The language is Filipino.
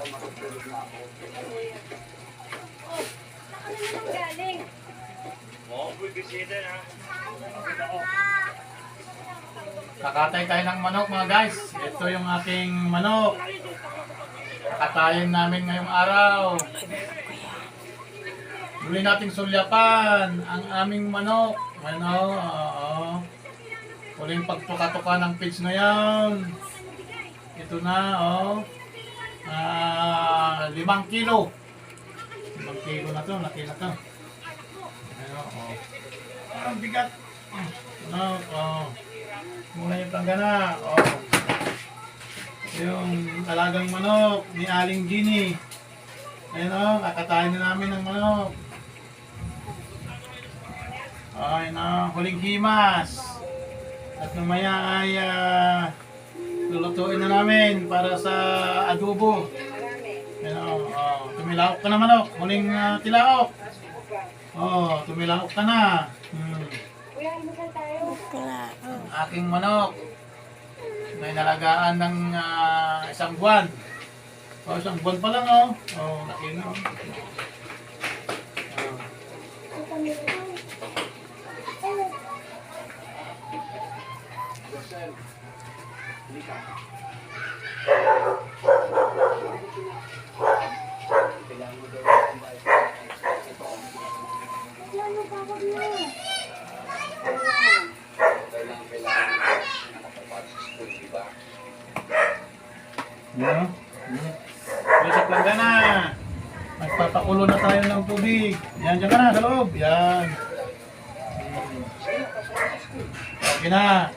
Oh, saan ka naman galing? Nakatay tayo ng manok mga guys. Ito yung aking manok. Nakatayin namin ngayong araw. Muli nating sulyapan ang aming manok. Ano, oo. Huling pagtuka-tuka ng pitch ngayon. Ito na, oh. Limang kilo. Limang kilo na to, laki na to. Ano, oh. Ang bigat. Ano, oh. Muna yung tanggana. Oh. Yung alagang manok ni Aling Ginny. Ayun oh, kakatayin na namin ng manok. Ay na, huling himas. At mamaya ay ah, lulutuin na namin para sa adobo. Oh, oh. tumilaok ka na manok. Huling ah, tilaok. Oh, tumilaok ka na. Hmm ang aking manok. May nalagaan ng ah, isang buwan. O, isang buwan pa lang, oh. Oh, laki na, oh. Oh. Ano? Ano sa planggana? Magpapakulo na tayo ng tubig. Yan, dyan ka na, sa loob. Yan. Hmm. Okay na.